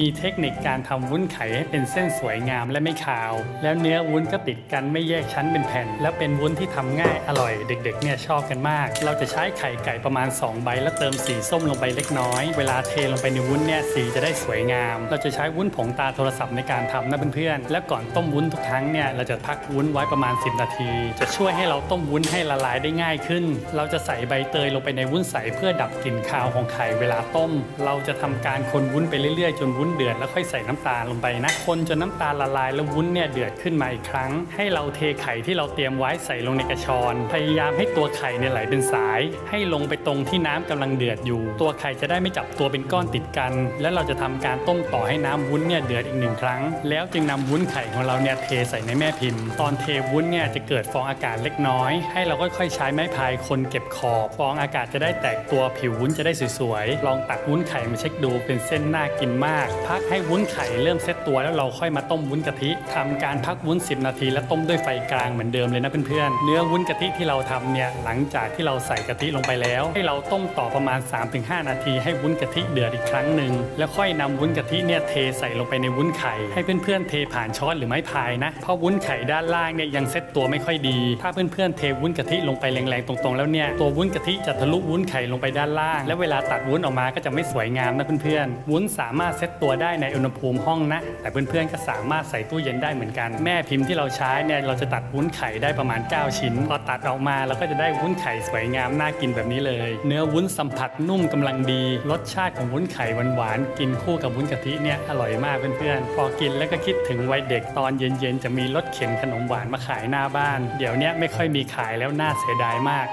มีเทคนิคการทำวุ้นไข่ให้เป็นเส้นสวยงามและไม่ขาว แล้วเนื้อวุ้นก็ติดกันไม่แยกชั้นเป็นแผ่น แล้วเป็นวุ้นที่ทำง่ายอร่อยเด็กๆเนี่ยชอบกันมาก เราจะใช้ไข่ไก่ประมาณ 2 ใบ แล้วเติมสีส้มลงไปเล็กน้อย เวลาเทลงไปในวุ้นเนี่ยสีจะได้สวยงาม เราจะใช้วุ้นผงตาโทรศัพท์ในการทำนะเพื่อนๆและก่อนต้มวุ้นทุกครั้งเนี่ยเราจะพักวุ้นไว้ประมาณ 10 นาที จะช่วยให้เราต้มวุ้นให้ละลายได้ง่ายขึ้น เราจะใส่ใบเตยลงไปในวุ้นใสเพื่อดับกลิ่นคาวของไข่เวลาต้ม เราจะทำการคนวุ้นไปเรื่อยๆจนวุ้นเดือดแล้วค่อยใส่น้ำตาลลงไปนะ คนจนน้ำตาลละลายแล้ววุ้นเนี่ยเดือดขึ้นมาอีกครั้ง ให้เราเทไข่ที่เราเตรียมไว้ใส่ลงในกระชอน พยายามให้ตัวไข่เนี่ยไหลเป็นสาย ให้ลงไปตรงที่น้ำกำลังเดือดอยู่ ตัวไข่จะได้ไม่จับตัวเป็นก้อนติดกัน แล้วเราจะทำการต้มต่อให้น้ำวุ้นเนี่ยเดือดอีกหนึ่งครั้ง แล้วจึงนำวุ้นไข่ของเราเนี่ยเทใส่ในแม่พิมพ์ ตอนเทวุ้นเนี่ยจะเกิดฟองอากาศเล็กน้อย ให้เราค่อยๆใช้ไม้พายคนเก็บขอบฟองอากาศจะได้แตกตัวผิววุ้นจะได้สวยๆลองตักวุ้นไข่มาเช็คดูเป็นเส้นน่ากินมากพักให้วุ้นไข่เริ่มเซตตัวแล้วเราค่อยมาต้มวุ้นกะทิทำการพักวุ้น 10 นาที แล้วต้มด้วยไฟกลางเหมือนเดิมเลยนะเพื่อนๆเนื้อวุ้นกะทิที่เราทำเนี่ยหลังจากที่เราใส่กะทิลงไปแล้ว ให้เราต้มต่อประมาณ 3-5 นาที ให้วุ้นกะทิเดือดอีกครั้งหนึ่งแล้วค่อยนำวุ้นกะทิเนี่ยเทใส่ลงไปในวุ้นไข่ให้เพื่อนๆเทผ่านช้อนหรือไม้พายนะเพราะวุ้นไข่ด้านล่างเนี่ยยังเซตตัวไม่ค่อยดี ถ้าเพื่อนๆเทวุ้นกะทิลงไปแรงๆตรงๆ แล้วเนี่ยตัววุ้นกะทิจะทะลุวุ้นไข่ลงไปด้านล่าง และเวลาตัดวุ้นออกมาก็จะไม่สวยงามนะเพื่อนๆวุ้นสามารถเซตตัวได้ในอุณหภูมิห้องนะ แต่เพื่อนๆก็สามารถใส่ตู้เย็นได้เหมือนกัน แม่พิมพ์ที่เราใช้เนี่ยเราจะตัดวุ้นไข่ได้ประมาณ 9 ชิ้น พอตัดออกมาเราก็จะได้วุ้นไข่สวยงามน่ากินแบบนี้เลย เนื้อวุ้นสัมผัสนุ่มกำลังดี รสชาติของวุ้นไข่หวานๆกินคู่กับวุ้นกะทิเนี่ยอร่อยมากเพื่อนๆพอกินแล้วก็คิดถึงวัยเด็กตอนเย็นๆจะมีรถเข็นขนมหวานมาขายหน้าบ้าน เดี๋ยวนี้ไม่ค่อยมีขายแล้วน่าเสียดายมาก